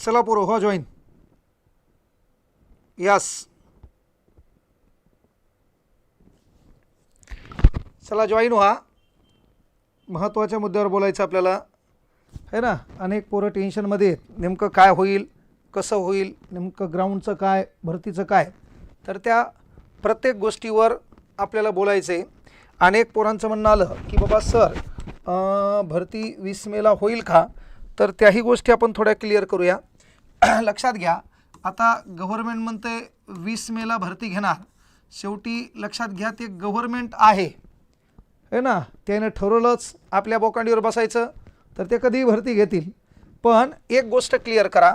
हो, चला पोरो हो जॉईन यस चला जॉईन व्हा. महत्त्वाच्या मुद्द्यावर बोलायचं आपल्याला. है ना? अनेक पोरं टेन्शनमध्ये आहेत. नेमकं काय होईल? कसं होईल? नेमकं ग्राउंडचं काय? भरतीचं काय? तर त्या प्रत्येक गोष्टीवर आपल्याला बोलायचं आहे अनेक पोरांचं म्हणणं आलं की बाबा सर भरती वीस मेला होईल का? तर त्याही गोष्टी आपण थोड्या क्लिअर करूया. लक्षात घ्या आता गव्हर्मेंट म्हणते वीस मेला भरती घेणार. शेवटी लक्षात घ्या ते गव्हर्मेंट आहे. है ना? त्याने ठरवलंच आपल्या बोकांडीवर बसायचं तर ते कधीही भरती घेतील. पण एक गोष्ट क्लिअर करा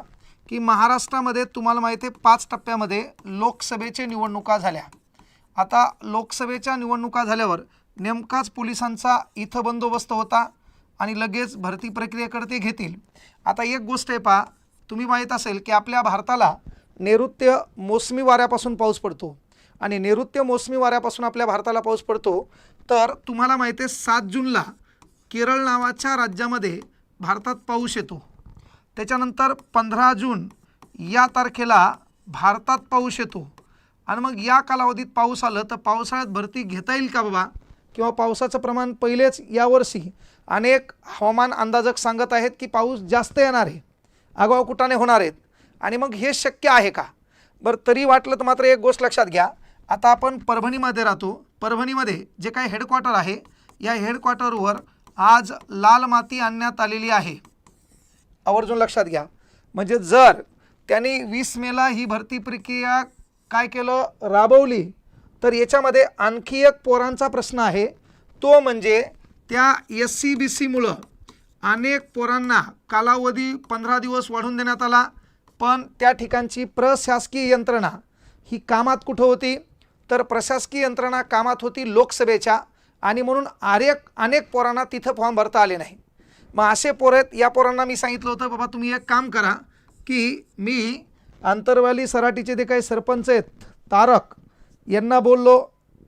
की महाराष्ट्रामध्ये तुम्हाला माहिती आहे पाच टप्प्यामध्ये लोकसभेचे निवडणुका झाल्या. आता लोकसभेच्या निवडणुका झाल्यावर नेमकाच पोलिसांचा इथं बंदोबस्त होता. आणि लगेच भरती प्रक्रियेकडे ते घेतील. आता एक गोष्ट आहे पहा तुम्ही माहीत असेल की आपल्या भारताला नैऋत्य मोसमी वाऱ्यापासून पाऊस पडतो. आणि नैऋत्य मोसमी वाऱ्यापासून आपल्या भारताला पाऊस पडतो. तर तुम्हाला माहिती आहे सात जूनला केरळ नावाच्या राज्यामध्ये भारतात पाऊस येतो. त्याच्यानंतर पंधरा जून या तारखेला भारतात पाऊस येतो. आणि मग या कालावधीत पाऊस आलं तर पावसाळ्यात भरती घेता येईल का बाबा? किंवा पावसाचं प्रमाण पहिलेच यावर्षी अनेक हवामान अंदाजक सांगत आहेत की पाऊस जास्त येणार आहे. आगाऊ कुठाने होणार आहेत. आणि मग हे शक्य आहे का? बरं तरी वाटलं तर मात्र एक गोष्ट लक्षात घ्या. आता आपण परभणीमध्ये राहतो. परभणीमध्ये जे काही हेडक्वार्टर आहे या हेडक्वार्टरवर आज लाल माती आणण्यात आलेली आहे. आवर्जून लक्षात घ्या. म्हणजे जर त्यांनी वीस मेला ही भरती प्रक्रिया काय केलं? राबवली तर याच्यामध्ये आणखी एक पोरांचा प्रश्न आहे. तो म्हणजे त्या एस सी बी सीमुळं अनेक पोरांना कालावधी पंधरा दिवस वाढवून देण्यात आला. पण त्या ठिकाणची प्रशासकीय यंत्रणा ही कामात कुठं होती? तर प्रशासकीय यंत्रणा कामात होती लोकसभेच्या आणि म्हणून अनेक अनेक पोरांना तिथं फॉर्म भरता आले नाही. मग असे पोर आहेत या पोरांना मी सांगितलं होतं बाबा तुम्ही एक काम करा की मी आंतरवाली सराटीचे जे काही सरपंच आहेत तारक यांना बोललो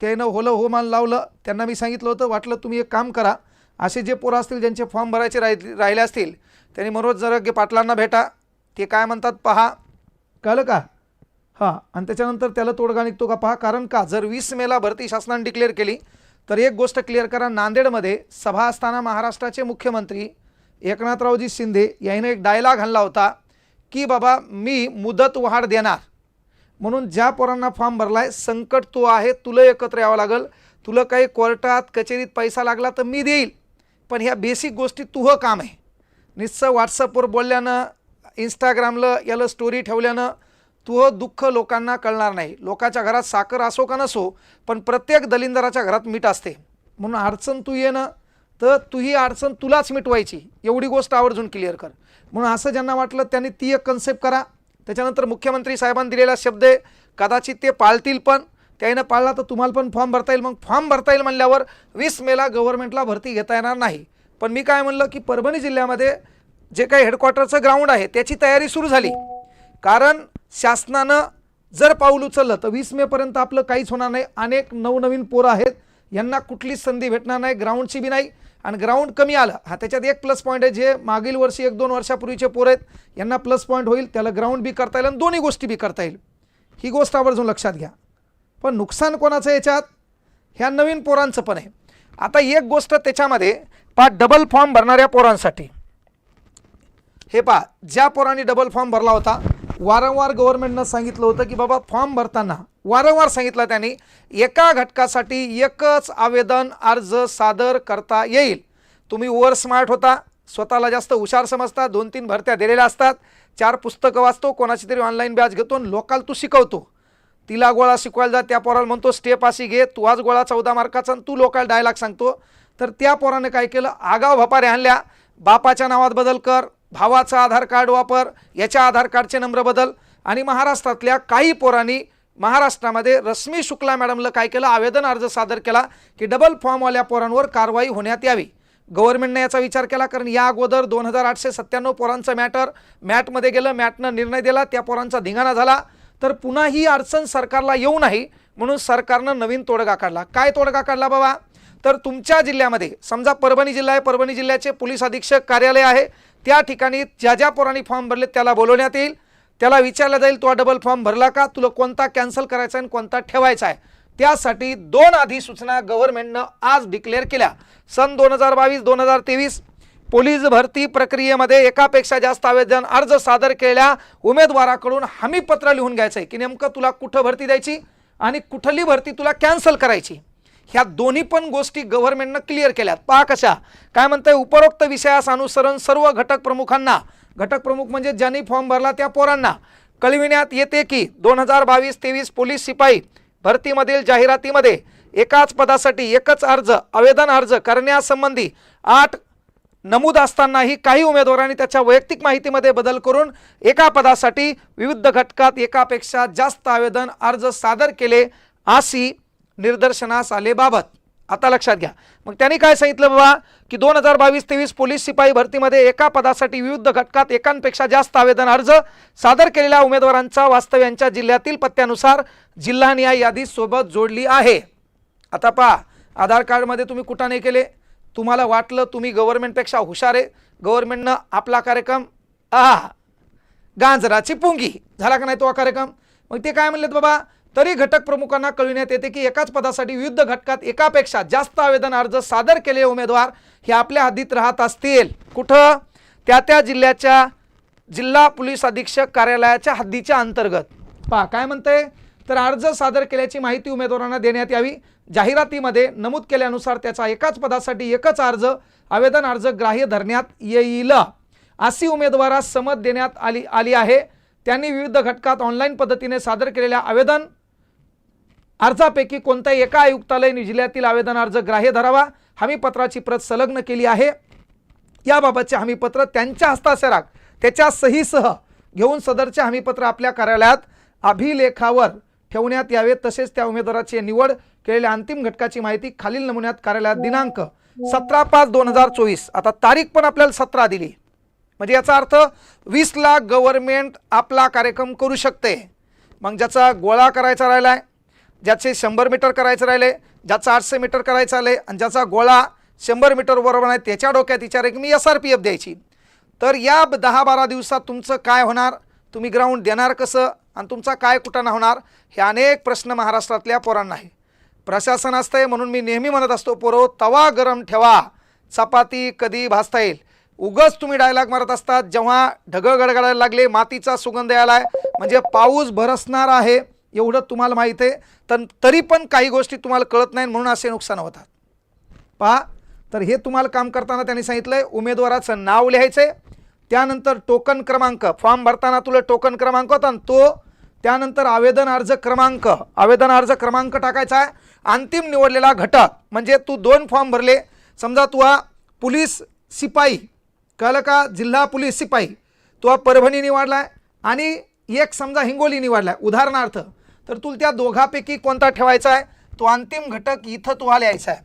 त्यानं होलं हो मान लावलं त्यांना मी सांगितलं होतं वाटलं तुम्ही एक काम करा असे जे पोरं असतील ज्यांचे फॉर्म भरायचे राहि राहिले असतील त्यांनी मनोज जरगे पाटलांना भेटा ते काय म्हणतात पहा. कळलं का? हां आणि त्याच्यानंतर त्याला तोडगा निघतो का पहा कारण का जर वीस मेला भरती शासनाने डिक्लेअर केली तर एक गोष्ट क्लिअर करा नांदेडमध्ये सभा असताना महाराष्ट्राचे मुख्यमंत्री एकनाथरावजी शिंदे यांनी एक डायलॉग हल्ला होता की बाबा मी मुदत वाढ देणार. म्हणून ज्या पोरांना फॉर्म भरला आहे संकट तो आहे तुला एकत्र यावं लागेल. तुला काही कोर्टात कचेरीत पैसा लागला तर मी देईल. पण ह्या बेसिक गोष्टी तुझं काम आहे. निश्चय व्हॉट्सअपवर बोलल्यानं इंस्टाग्रामला याला स्टोरी ठेवल्यानं तुह दुःख लोकांना कळणार नाही. लोकांच्या घरात साखर असो का नसो पण प्रत्येक दलिंदराच्या घरात मीठ असते. म्हणून अडचण तू ये ना. तर तू ही अडचण तुलाच मिटवायची. एवढी गोष्ट आवर्जून क्लिअर कर. म्हणून असं ज्यांना वाटलं त्यांनी ती एक कन्सेप्ट करा. त्याच्यानंतर मुख्यमंत्री साहेबांनी दिलेला शब्द आहे कदाचित ते पाळतील पण. त्याईनं पाळला तर तुम्हाला पण फॉर्म भरता येईल. मग फॉर्म भरता येईल म्हणल्यावर वीस मेला गव्हर्नमेंटला भरती घेता येणार नाही. पण मी काय म्हणलं की परभणी जिल्ह्यामध्ये जे काही हेडक्वार्टरचं ग्राउंड आहे त्याची तयारी सुरू झाली. कारण शासनानं जर पाऊल उचललं तर वीस मेपर्यंत आपलं काहीच होणार नाही. अनेक नवनवीन पोरं आहेत यांना कुठलीच संधी भेटणार नाही ग्राउंडची बी नाही. आणि ग्राउंड कमी आलं. हा त्याच्यात एक प्लस पॉईंट आहे जे मागील वर्षी एक दोन वर्षापूर्वीचे पोर आहेत यांना प्लस पॉईंट होईल. त्याला ग्राउंड बी करता येईल आणि दोन्ही गोष्टी बी करता येईल. ही गोष्ट आवर्जून लक्षात घ्या. पण नुकसान कोणाचं याच्यात? ह्या नवीन पोरांचं पण आहे. आता एक गोष्ट त्याच्यामध्ये पा डबल फॉर्म भरणाऱ्या पोरांसाठी. हे पहा ज्या पोरांनी डबल फॉर्म भरला होता वारंवार गव्हर्नमेंटनं सांगितलं होतं की बाबा फॉर्म भरताना वारंवार सांगितलं त्यांनी एका घटकासाठी एकच आवेदन अर्ज सादर करता येईल. तुम्ही ओव्हर स्मार्ट होता स्वतःला जास्त हुशार समजता दोन तीन भरत्या दिलेल्या असतात चार पुस्तकं वाचतो कोणाची तरी ऑनलाईन बॅच घेतो आणि लोकाल तू शिकवतो. तिला गोळा शिकवायला जा त्या पोराला म्हणतो स्टेप अशी घे तू आज गोळा चौदा मार्काचा आणि तू लोकाल डायलॉग सांगतो. तर त्या पोराने काय केलं? आगाव भपारे आणल्या. बापाच्या नावात बदल कर भावाचा आधार कार्ड वापर याच्या आधार कार्डचे नंबर बदल आणि महाराष्ट्रातल्या काही पोरांनी महाराष्ट्रामध्ये रश्मी शुक्ला मॅडमला काय केलं? आवेदन अर्ज सादर केला की डबल फॉर्मवाल्या पोरांवर कारवाई होण्यात यावी. गव्हर्नमेंटने याचा विचार केला कारण या अगोदर दोन हजार आठशे सत्त्याण्णव पोरांचं मॅटर मॅटमध्ये गेलं मॅटनं निर्णय दिला त्या पोरांचा धिंगाणा झाला. तर पुन्हा ही अडचण सरकारला येऊ नाही म्हणून सरकारनं नवीन तोडगा काढला. काय तोडगा काढला बाबा? तर तुमच्या जिल्ह्यामध्ये समजा परभणी जिल्हा आहे परभणी जिल्ह्याचे पोलीस अधीक्षक कार्यालय आहे त्या ठिकाणी ज्या ज्या पोरांनी फॉर्म भरले त्याला बोलवण्यात येईल. त्याला विचारलं जाईल तो डबल फॉर्म भरला का? तुला कोणता कॅन्सल करायचा आहे आणि कोणता ठेवायचा आहे? त्यासाठी दोन अधिसूचना गव्हर्नमेंटनं आज डिक्लेअर केल्या. सन दोन हजार बावीस दोन हजार तेवीस पोलीस भरती प्रक्रियेमध्ये एकापेक्षा जास्त आवेदन अर्ज सादर केलेल्या उमेदवाराकडून हमीपत्र लिहून घ्यायचं आहे की नेमकं तुला कुठं भरती द्यायची आणि कुठली भरती तुला कॅन्सल करायची. ह्या दोन्ही पण गोष्टी गव्हर्नमेंटनं क्लिअर केल्यात. पहा कशा. काय म्हणतंय उपरोक्त विषयास अनुसरण सर्व घटक प्रमुखांना. घटक प्रमुख म्हणजे ज्यांनी फॉर्म भरला त्या पोरांना. कळविण्यात येते की दोन हजार बावीस तेवीस पोलीस शिपाई भरतीमधील जाहिरातीमध्ये एकाच पदासाठी एकच अर्ज आवेदन अर्ज करण्यासंबंधी आठ नमूद असतानाही काही उमेदवारांनी त्याच्या वैयक्तिक माहितीमध्ये बदल करून एका पदासाठी विविध घटकात एकापेक्षा जास्त आवेदन अर्ज सादर केले अशी निदर्शनास आलेबाबत आता लक्षात घ्या. मग त्यांनी काय सांगितलं बाबा? की दोन हजार बावीस तेवीस पोलीस शिपाई भरतीमध्ये एका पदासाठी विविध घटकात एकांपेक्षा जास्त आवेदन अर्ज सादर केलेल्या उमेदवारांचा वास्तव्यांच्या जिल्ह्यातील पत्त्यानुसार जिल्हानिहाय यादी सोबत जोडली आहे. आता पहा आधार कार्डमध्ये तुम्ही कुठं नाही केले? तुम्हाला वाटलं तुम्ही गव्हर्नमेंटपेक्षा हुशार आहे. गव्हर्नमेंटनं आपला कार्यक्रम आहा गांजराची पुंगी. झाला का नाही तो हा कार्यक्रम? मग ते काय म्हणलेत बाबा? तरी घटक प्रमुखांना कळविण्यात येते की एकाच पदासाठी विविध घटकात एकापेक्षा जास्त आवेदन अर्ज सादर केलेले उमेदवार हे आपल्या हद्दीत राहत असतील. कुठं? त्या त्या जिल्ह्याच्या जिल्हा पोलीस अधीक्षक कार्यालयाच्या हद्दीच्या अंतर्गत. पहा काय म्हणते तर अर्ज सादर केल्याची माहिती उमेदवारांना देण्यात यावी. जाहिरातीमध्ये नमूद केल्यानुसार त्याचा एकाच पदासाठी एकच अर्ज आवेदन अर्ज ग्राह्य धरण्यात येईल. अशी उमेदवारास समत देण्यात आली आली आहे. त्यांनी विविध घटकात ऑनलाईन पद्धतीने सादर केलेल्या आवेदन अर्जापैकी कोणत्याही एका आयुक्तालय जिल्ह्यातील आवेदन अर्ज ग्राह्य धरावा. हमीपत्राची प्रत संलग्न केली आहे. याबाबतचे हमीपत्र त्यांच्या हस्ताक्षरात त्याच्या सहीसह घेऊन सदरचे हमीपत्र आपल्या कार्यालयात अभिलेखावर ठेवण्यात यावे. तसेच त्या उमेदवाराची निवड केलेल्या अंतिम घटकाची माहिती खालील नमुन्यात कार्यालयात दिनांक सतरा पाच दोन हजार चोवीस. आता तारीख पण आपल्याला सतरा दिली. म्हणजे याचा अर्थ वीस लाख गव्हर्मेंट आपला कार्यक्रम करू शकते. मग ज्याचा गोळा करायचा राहिला आहे ज्याचे शंभर मीटर करायचं राहिले ज्याचा आठशे मीटर करायचं आले आणि ज्याचा गोळा शंभर मीटर बरोबर आहे त्याच्या डोक्यात विचार आहे की मी एस आर पी एफ द्यायची. तर या दहा बारा दिवसात तुमचं काय होणार? तुम्ही ग्राउंड देणार कसं? आणि तुमचा काय कुटाणा होणार? हे अनेक प्रश्न महाराष्ट्रातल्या पोरांना आहे. प्रशासन असतंय म्हणून मी नेहमी म्हणत असतो पोरो तवा गरम ठेवा. चपाती कधी भाजता येईल? उगच तुम्ही डायलॉग मारत असतात जेव्हा ढगं गडगडायला लागले मातीचा सुगंध यायला म्हणजे पाऊस भरसणार आहे. एवढं तुम्हाला माहीत आहे. तर तरी पण काही गोष्टी तुम्हाला कळत नाही म्हणून असे नुकसान होतात. पहा तर हे तुम्हाला काम करताना त्यांनी सांगितलंय उमेदवाराचं नाव लिहायचंय. त्यानंतर टोकन क्रमांक फॉर्म भरताना तुला टोकन क्रमांक होता ना तो त्यानंतर आवेदन अर्ज क्रमांक आवेदन अर्ज क्रमांक टाकायचा आहे. अंतिम निवडलेला घटक म्हणजे तू दोन फॉर्म भरले. समजा तू हा पोलीस शिपाई कळलं का? जिल्हा पोलीस शिपाई तू परभणी परभणी आहे आणि एक समजा हिंगोली निवडलाय उदाहरणार्थ तर तुला त्या दोघापैकी कोणता ठेवायचा आहे? तो अंतिम घटक इथं तुला लिहायचा आहे.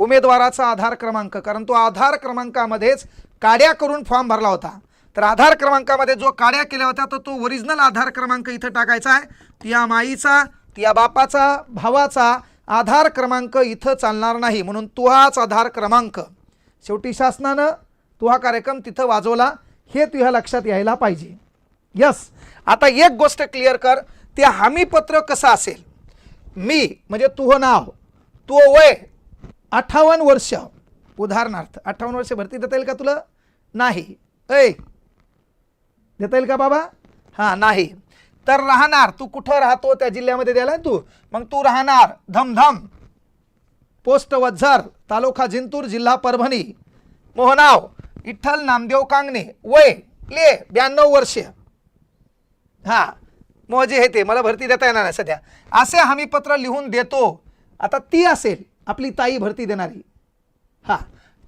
उमेदवाराचा आधार क्रमांक कारण तो आधार क्रमांकामध्येच काड्या करून फॉर्म भरला होता. तर आधार क्रमांकामध्ये जो काड्या केल्या होत्या तर तो ओरिजिनल आधार क्रमांक इथं टाकायचा आहे. तिया माईचा तिया बापाचा भावाचा आधार क्रमांक इथं चालणार नाही. म्हणून तो हाच आधार क्रमांक. शेवटी शासनानं तो हा कार्यक्रम तिथं वाजवला. हे तुझ्या लक्षात यायला पाहिजे. यस आता एक गोष्ट क्लिअर कर. ते हमीपत्र कसं असेल? मी म्हणजे तुह नाव तू हो हो, हो वय अठ्ठावन्न वर्ष उदाहरणार्थ अठ्ठावन्न वर्ष भरती देता येईल का तुला? नाही. ऐ देता येईल का बाबा? हां नाही. तर राहणार तू कुठं राहतो त्या जिल्ह्यामध्ये द्यायला? तू मग तू राहणार धमधम पोस्ट वझर तालुका जिंतूर जिल्हा परभणी. मोहनाव विठ्ठल नामदेव कांगणे वय ले ब्याण्णव वर्ष. हां मग हे ते मला भरती देता येणार नाही सध्या. असे हमीपत्र लिहून देतो. आता ती असेल आपली ताई भरती देणारी. हां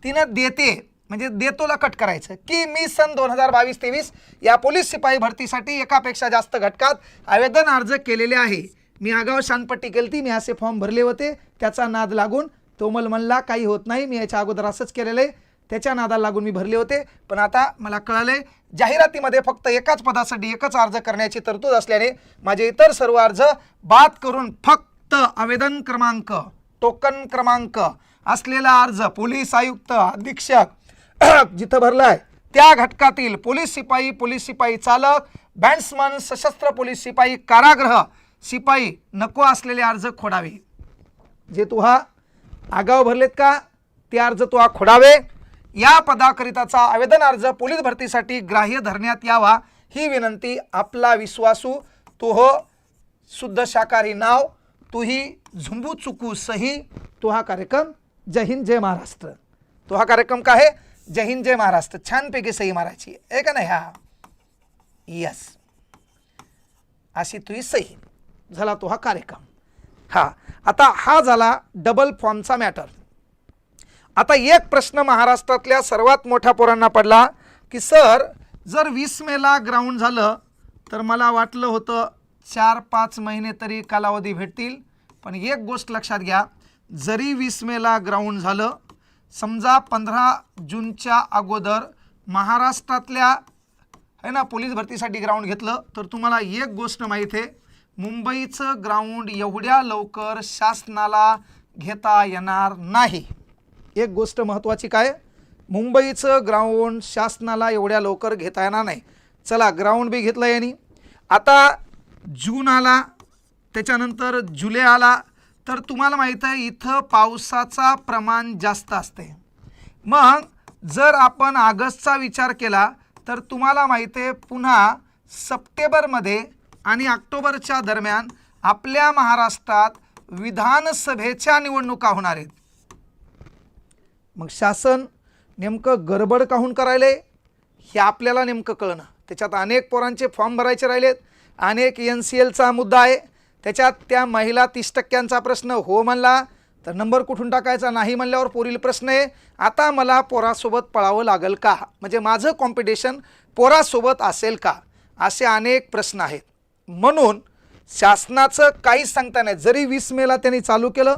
तिनं देते म्हणजे देतोला कट करायचं. की मी सन दोन हजार बावीस तेवीस या पोलीस शिपाई भरतीसाठी एकापेक्षा जास्त घटकात आवेदन अर्ज केलेले आहे. मी आगाव शानपट्टी केली मी असे फॉर्म भरले होते त्याचा नाद लागून तोमल म्हणला काही होत नाही मी याच्या अगोदर असंच केलेलं आहे. त्याच्या नादाला लागून मी भरले होते. पण आता मला कळालंय जाहिरातीमध्ये फक्त एकाच पदासाठी एकच अर्ज करण्याची तरतूद असल्याने माझे इतर सर्व अर्ज बाद करून फक्त आवेदन क्रमांक टोकन क्रमांक असलेला अर्ज पोलीस आयुक्त अधीक्षक जिथं भरलाय त्या घटकातील पोलीस शिपाई पोलीस शिपाई चालक बँड्समन सशस्त्र पोलीस शिपाई कारागृह शिपाई नको असलेले अर्ज खोडावे. जे तू हा आगाव भरलेत का ते अर्ज तू हा खोडावे. या पदाकरिताचा आवेदन अर्ज पोलीस भरतीसाठी ग्राह्य धरण्यात यावा ही विनंती आपला विश्वासू तो हो शुद्ध शाकाहारी नाव तुही झुंबू चुकू सही तो हा कार्यक्रम जय हिंद जय महाराष्ट्र. तो हा कार्यक्रम काय आहे जय हिंद जय महाराष्ट्र. छानपैकी सही मारायची. आहे का नाही? हा. यस अशी तुझी सही. झाला तो हा कार्यक्रम. हा. आता हा झाला डबल फॉर्मचा मॅटर आता एक प्रश्न महाराष्ट्रातल्या सर्वात मोठ्या पोरांना पडला की सर जर वीस मेला ग्राउंड झालं तर मला वाटलं होतं चार पाच महिने तरी कालावधी भेटतील. पण एक गोष्ट लक्षात घ्या जरी वीस मेला ग्राउंड झालं समजा पंधरा जूनच्या अगोदर महाराष्ट्रातल्या आहे ना पोलीस भरतीसाठी ग्राउंड घेतलं तर तुम्हाला एक गोष्ट माहीत आहे मुंबईचं ग्राउंड एवढ्या लवकर शासनाला घेता येणार नाही. एक गोष्ट महत्त्वाची काय? मुंबईचं ग्राउंड शासनाला एवढ्या लवकर घेता येणार नाही. चला ग्राउंड बी घेतलं यांनी. आता जून आला त्याच्यानंतर जुलै आला तर तुम्हाला माहीत आहे इथं पावसाचा प्रमाण जास्त असते. मग जर आपण ऑगस्टचा विचार केला तर तुम्हाला माहीत आहे पुन्हा सप्टेंबरमध्ये आणि ऑक्टोबरच्या दरम्यान आपल्या महाराष्ट्रात विधानसभेच्या निवडणुका होणार आहेत. मग शासन नेमकं गडबड काहून करायले? हे आपल्याला नेमकं कळणं. त्याच्यात अनेक पोरांचे फॉर्म भरायचे राहिलेत. अनेक एन सी एलचा मुद्दा आहे. त्याच्यात त्या महिला तीस टक्क्यांचा प्रश्न हो म्हणला तर नंबर कुठून टाकायचा नाही म्हणल्यावर पोरील प्रश्न आहे आता मला पोरासोबत पळावं लागेल का? म्हणजे माझं कॉम्पिटिशन पोरासोबत असेल का? असे अनेक प्रश्न आहेत. म्हणून शासनाचं काहीच सांगता नाही. जरी वीस मेला त्यांनी चालू केलं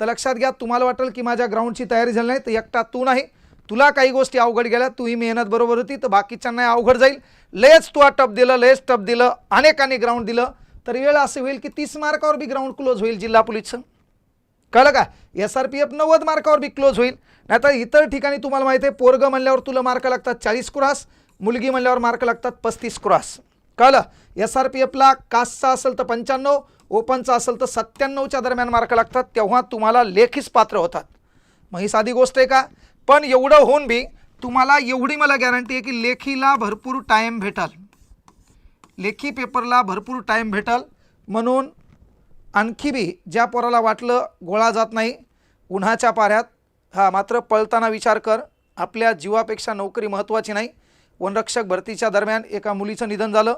तर लक्षात घ्या तुम्हाला वाटेल की माझ्या ग्राउंडची तयारी झाली नाही तर एकटा तू नाही. तुला काही गोष्टी अवघड गेल्या तूही मेहनत बरोबर होती तर बाकीच्यांना अवघड जाईल. लयच तू टप दिलं लयच टप दिलं अनेकांनी ग्राउंड दिलं. तर वेळ असं होईल की तीस मार्कावर बी ग्राउंड क्लोज होईल जिल्हा पोलीसचं कळलं का? एस आर पी एफ नव्वद मार्कावर बी क्लोज होईल. नाहीतर इतर ठिकाणी तुम्हाला माहिती आहे पोरग म्हणल्यावर तुला मार्क लागतात चाळीस क्रॉस मुलगी म्हणल्यावर मार्क लागतात पस्तीस क्रॉस. कळलं? एस आर पी एफला कास्टचा असेल तर पंच्याण्णव ओपनचा असेल तर सत्त्याण्णवच्या दरम्यान मार्क लागतात तेव्हा तुम्हाला लेखीच पात्र होतात. मग ही साधी गोष्ट आहे का? पण एवढं होऊन बी तुम्हाला एवढी मला गॅरंटी आहे की लेखीला भरपूर टाईम भेटल. लेखी पेपरला भरपूर टाईम भेटल. म्हणून आणखी बी ज्या पोराला वाटलं गोळा जात नाही उन्हाच्या पाऱ्यात हा मात्र पळताना विचार कर. आपल्या जीवापेक्षा नोकरी महत्त्वाची नाही. वनरक्षक भरतीच्या दरम्यान एका मुलीचं निधन झालं.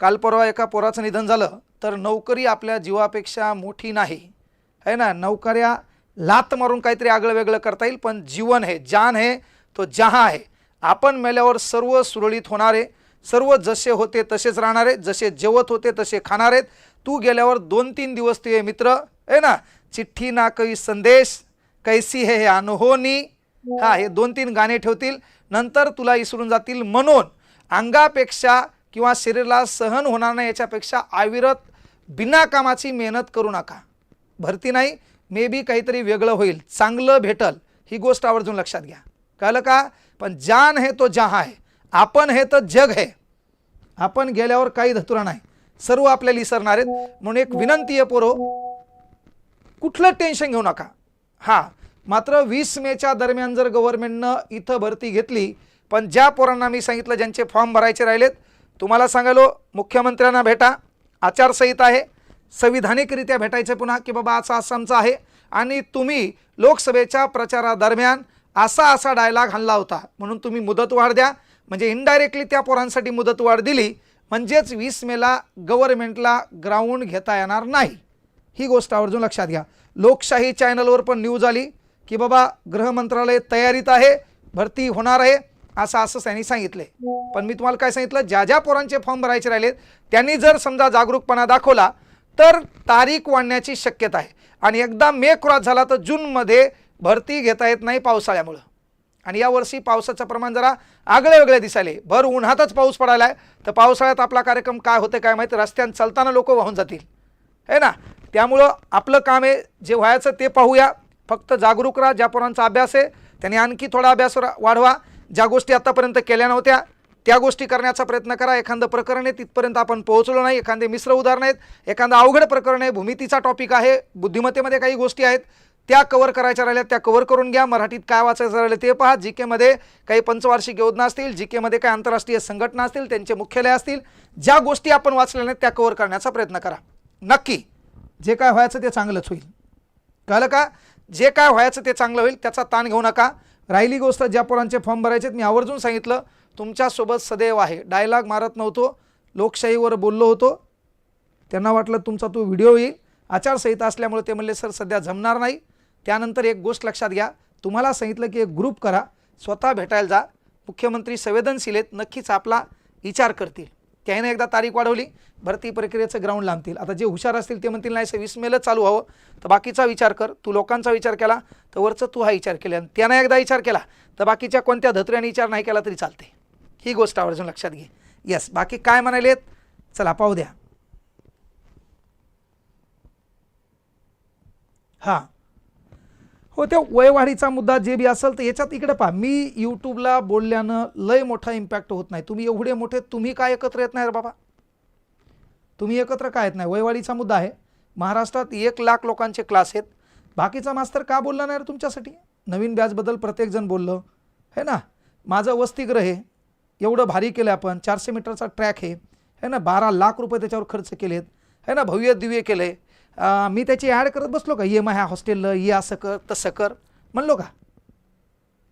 काल परवा एका पोराचं निधन झालं. तर नोकरी आपल्या जीवापेक्षा मोठी नाही. है ना? नौकऱ्या लात मारून काहीतरी आगळं वेगळं करता येईल पण जीवन आहे जान आहे तो जहा आहे. आपण मेल्यावर सर्व सुरळीत होणार आहे सर्व जसे होते तसेच राहणार आहेत जसे जेवत होते तसे खाणार आहेत. तू गेल्यावर दोन तीन दिवस तुझे मित्र आहे ना? चिठ्ठी ना काही संदेश कैसी है हे अनहोनी? हा. हे दोन तीन गाणे ठेवतील. नंतर तुला इसरून जातील म्हणून अंगापेक्षा किंवा शरीराला सहन होणार नाही याच्यापेक्षा अविरत बिना कामाची मेहनत करू नका. भरती नाही मे बी काहीतरी वेगळं होईल. चांगलं भेटल ही गोष्ट आवर्जून लक्षात घ्या. कळलं का? पण जान हे तो जहा आहे. आपण हे तर जग आहे. आपण गेल्यावर काही धतुरा नाही. सर्व आपल्याला विसरणार आहेत. म्हणून एक विनंती आहे पोरो कुठलं टेन्शन घेऊ नका. हां मात्र वीस मेच्या दरम्यान जर गव्हर्नमेंटनं इथं भरती घेतली पण ज्या पोरांना मी सांगितलं ज्यांचे फॉर्म भरायचे राहिलेत तुम्हाला सांगालो मुख्यमंत्र्यांना भेटा. आचारसंहिता आहे. संविधानिकरित्या भेटायचं पुन्हा की बाबा असा आसामचा आहे. आणि तुम्ही लोकसभेच्या प्रचारादरम्यान असा असा डायलॉग हल्ला होता. म्हणून तुम्ही मुदतवाढ द्या. म्हणजे इनडायरेक्टली त्या पोरांसाठी मुदतवाढ दिली. म्हणजेच वीस मेला गव्हर्नमेंटला ग्राउंड घेता येणार नाही. ही गोष्ट आवर्जून लक्षात घ्या. लोकशाही चॅनलवर पण न्यूज आली की बाबा गृह मंत्रालय तयारीत आहे. भरती होणार आहे. असं असं त्यांनी सांगितले. पण मी तुम्हाला काय सांगितलं? ज्या ज्या पोरांचे फॉर्म भरायचे राहिलेत त्यांनी जर समजा जागरूकपणा दाखवला तर तारीख वाढण्याची शक्यता आहे. आणि एकदा मे क्रॉस झाला तर जूनमध्ये भरती घेता येत नाही पावसाळ्यामुळं. आणि यावर्षी पावसाचं प्रमाण जरा आगळे वेगळे दिसायले. भर उन्हातच पाऊस पडायला आहे तर पावसाळ्यात आपला कार्यक्रम काय होतं काय माहिती? रस्त्यानं चालताना लोक वाहून जातील. है ना? त्यामुळं आपलं काम आहे जे व्हायचं ते पाहूया. फक्त जागरूक राहा ज्या पोरांचा अभ्यास आहे त्यांनी आणखी थोडा अभ्यास वाढवा. ज्या गोष्टी आतापर्यंत केल्या नव्हत्या त्या गोष्टी करण्याचा प्रयत्न करा. एखादं प्रकरण आहे तिथपर्यंत आपण पोहोचलो नाही. एखादे मिश्र उदाहरण आहेत एखादं अवघड प्रकरण आहे भूमितीचा टॉपिक आहे बुद्धिमत्तेमध्ये काही गोष्टी आहेत त्या कवर करायच्या राहिल्या त्या कवर करून घ्या. मराठीत काय वाचायचं राहिलं ते पहा. जी केमध्ये काही पंचवार्षिक योजना असतील जी केमध्ये काही आंतरराष्ट्रीय संघटना असतील त्यांचे मुख्यालय असतील ज्या गोष्टी आपण वाचलेल्या नाहीत त्या कवर करण्याचा प्रयत्न करा. नक्की. जे काय व्हायचं ते चांगलंच होईल. कळलं का? जे काय व्हायचं ते चांगलं होईल त्याचा ताण घेऊ नका. राहिली गोष्ट ज्या पोरांचे फॉर्म भरायचे आहेत, मी आवर्जून सांगितलं तुमच्यासोबत सदैव आहे. डायलॉग मारत नव्हतो लोकशाहीवर बोललो होतो. त्यांना वाटलं तुमचा तो व्हिडिओ येईल. आचारसंहिता असल्यामुळे ते म्हणले सर सध्या जमणार नाही. त्यानंतर एक गोष्ट लक्षात घ्या. तुम्हाला सांगितलं की एक ग्रुप करा. स्वतः भेटायला जा. मुख्यमंत्री संवेदनशील आहेत. नक्कीच आपला विचार करतील. त्याने एकदा तारीख वाढवली भरती प्रक्रियेचं ग्राउंड लांबतील. आता जे हुशार असतील ते म्हणतील नाही वीस मेलच चालू हवं तर बाकीचा विचार कर. तू लोकांचा विचार केला तर वरचं तू हा विचार केला. आणि त्यानं एकदा विचार केला तर बाकीच्या कोणत्या धत्र्याने विचार नाही केला तरी चालते. ही गोष्ट आवर्जून लक्षात घे. येस बाकी काय म्हणालेत चला पाहू द्या. हां. हो त्या वयवाढीचा मुद्दा जे बी असेल तर याच्यात इकडे पहा. मी यूट्यूबला बोलल्यानं लय मोठा इम्पॅक्ट होत नाही. तुम्ही एवढे मोठे तुम्ही काय एकत्र येत नाही रे बाबा? तुम्ही एकत्र काय येत नाही? वयवाढीचा मुद्दा आहे. महाराष्ट्रात एक लाख लोकांचे क्लास आहेत. बाकीचा मास्तर का बोलला नाही रे तुमच्यासाठी? नवीन बॅचबद्दल प्रत्येकजण बोललं. है ना? माझं वसतिगृह आहे. एवढं भारी केलं आपण. चारशे मीटरचा ट्रॅक आहे. है ना? बारा लाख रुपये त्याच्यावर खर्च केलेत. है ना? भव्य दिव्य केलं आहे मी त्याची ॲड करत बसलो का? ये मग ह्या हॉस्टेलला ये असं कर तसं कर. म्हणलो का?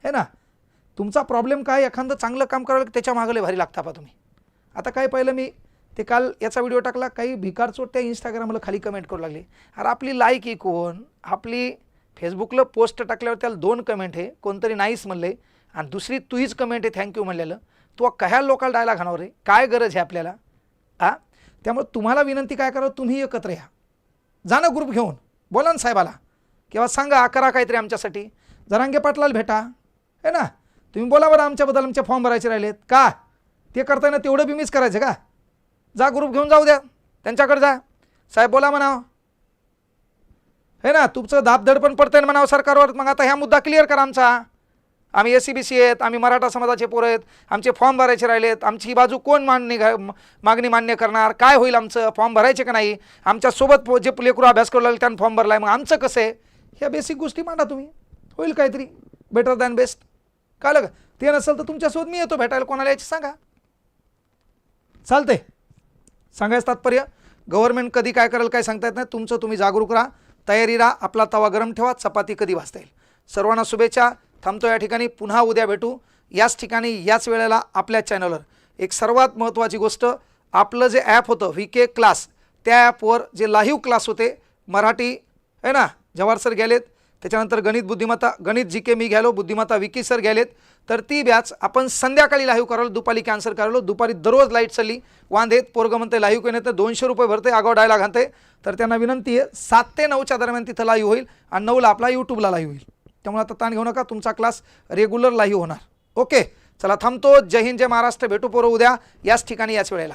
हे ना तुमचा प्रॉब्लेम काय? एखादं चांगलं काम करावं त्याच्या मागले भारी लागता पा तुम्ही. आता काय पाहिलं मी ते काल याचा व्हिडिओ टाकला काही भिकारचोट त्या इंस्टाग्रामला खाली कमेंट करू लागले. अरे आपली लाईक ही कोण? आपली फेसबुकला पोस्ट टाकल्यावर त्याला दोन कमेंट आहे कोणतरी नाहीच म्हणले. आणि दुसरी तुहीच कमेंट आहे थँक्यू म्हणलेलं. तू कह्या लोकाला डायला घाणावर आहे काय गरज आहे आपल्याला? आ? त्यामुळे तुम्हाला विनंती काय करावं? तुम्ही एकत्र या. जा ना ग्रुप घेऊन. बोला ना साहेबाला. किंवा सांगा करा काहीतरी आमच्यासाठी. जरांगे पाटलाला भेटा. है ना? तुम्ही बोला बरं आमच्याबद्दल आमचे फॉर्म भरायचे राहिलेत. का? ते करताना तेवढं बी मिस करायचं का? जा ग्रुप घेऊन जाऊ द्या. त्यांच्याकडे जा. साहेब बोला म्हणावं. हे ना? तुमचं दाबदड पण पडतंय ना म्हणावं सरकारवर. मग आता ह्या मुद्दा क्लिअर करा आमचा. आम्ही एस सी बी सी आहेत आम्ही मराठा समाजाचे पोरं आहेत आमचे फॉर्म भरायचे राहिलेत आमची ही बाजू कोण मान्य मागणी मान्य करणार? काय होईल आमचं? फॉर्म भरायचे का नाही? आमच्यासोबत जे लेकरू अभ्यास करू लागले त्यांनी फॉर्म भरला आहे मग आमचं कसं आहे? ह्या बेसिक गोष्टी मांडा तुम्ही. होईल काहीतरी. बेटर दॅन बेस्ट काय लग ते नसेल तर तुमच्यासोबत मी येतो भेटायला. कोणाला यायची सांगा. चालते सांगायचं तात्पर्य गव्हर्नमेंट कधी काय करेल काय सांगता येत नाही. तुमचं तुम्ही जागरूक राहा. तयारी राहा. आपला तवा गरम ठेवा. चपाती कधी भाजता येईल? सर्वांना शुभेच्छा. थांबतो या ठिकाणी. पुन्हा उद्या भेटू. याच ठिकाणी याच वेळेला आपल्या चॅनलवर एक सर्वात महत्त्वाची गोष्ट आपलं जे ॲप होतं व्ही के क्लास त्या ॲपवर जे लाईव्ह क्लास होते मराठी आहे ना? जवाहर सर गेलेत. त्याच्यानंतर गणित बुद्धिमत्ता गणित जी के मी घ्यालो बुद्धिमत्ता विकी सर गेलेत. तर ती बॅच आपण संध्याकाळी लाईव्ह करालो दुपारी कॅन्सर करालो. दुपारी दररोज लाइट चालली. वांधेत पोरगं म्हणते लाईव्ह केले तर दोनशे रुपये भरते आगाव डायला घालते तर त्यांना विनंती आहे सात ते नऊच्या दरम्यान तिथं लाईव्ह होईल आणि नऊला आपला यूट्यूबला लाईव्ह होईल. त्यामुळे आता ताण घेऊ नका तुमचा क्लास रेग्युलर लाईव्ह होणार. ओके चला थांबतो. जय हिंद जय महाराष्ट्र. भेटू पोरं उद्या. याच ठिकाणी याच वेळेला.